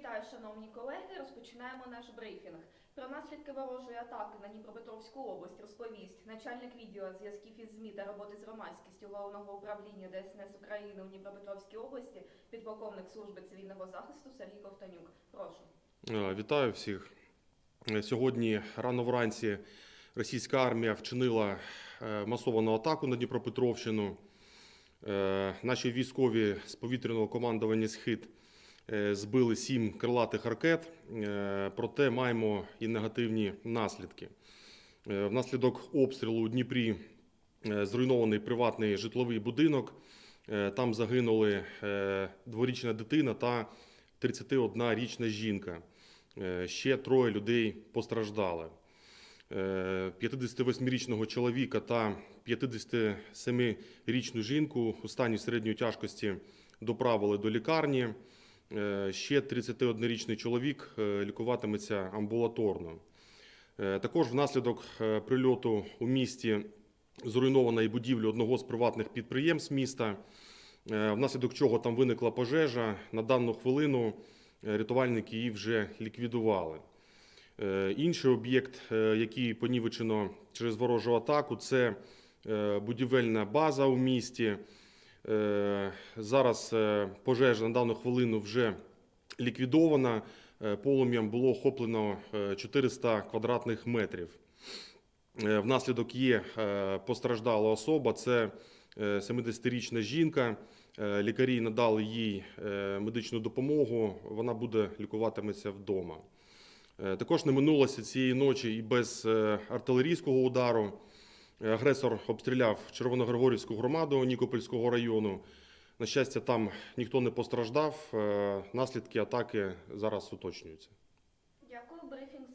Вітаю, шановні колеги. Розпочинаємо наш брифінг. Про наслідки ворожої атаки на Дніпропетровську область розповість начальник відділу зв'язків із ЗМІ та роботи з громадськістю головного управління ДСНС України у Дніпропетровській області, підполковник служби цивільного захисту Сергій Ковтанюк. Прошу. Е, Вітаю всіх. Е, Сьогодні рано вранці російська армія вчинила е, масовану атаку на Дніпропетровщину. Наші військові з повітряного командування «Схід» збили сім крилатих ракет, е, проте маємо і негативні наслідки. Е, Внаслідок обстрілу у Дніпрі е, зруйнований приватний житловий будинок. Е, Там загинули е, дворічна дитина та 31-річна жінка. Е, Ще троє людей постраждали. Е, 58-річного чоловіка та 57-річну жінку у стані середньої тяжкості доправили до лікарні. Е, Ще 31-річний чоловік е, лікуватиметься амбулаторно. Е, Також внаслідок прильоту у місті зруйнована і будівля одного з приватних підприємств міста, внаслідок чого там виникла пожежа. На дану хвилину рятувальники її вже ліквідували. Інший об'єкт, який понівечено через ворожу атаку, це будівельна база у місті. Е, Зараз е, пожежа на дану хвилину вже ліквідована. Е, Полум'ям було охоплено е, 400 квадратних метрів. Внаслідок є постраждала особа, це е, 70-річна жінка. Лікарі надали їй медичну допомогу, вона буде лікуватиметься вдома. Також не минулося цієї ночі і без артилерійського удару. Агресор обстріляв Червоногригорівську громаду Нікопольського району. На щастя, там ніхто не постраждав. Е, Наслідки атаки зараз уточнюються. Дякую. Брифінг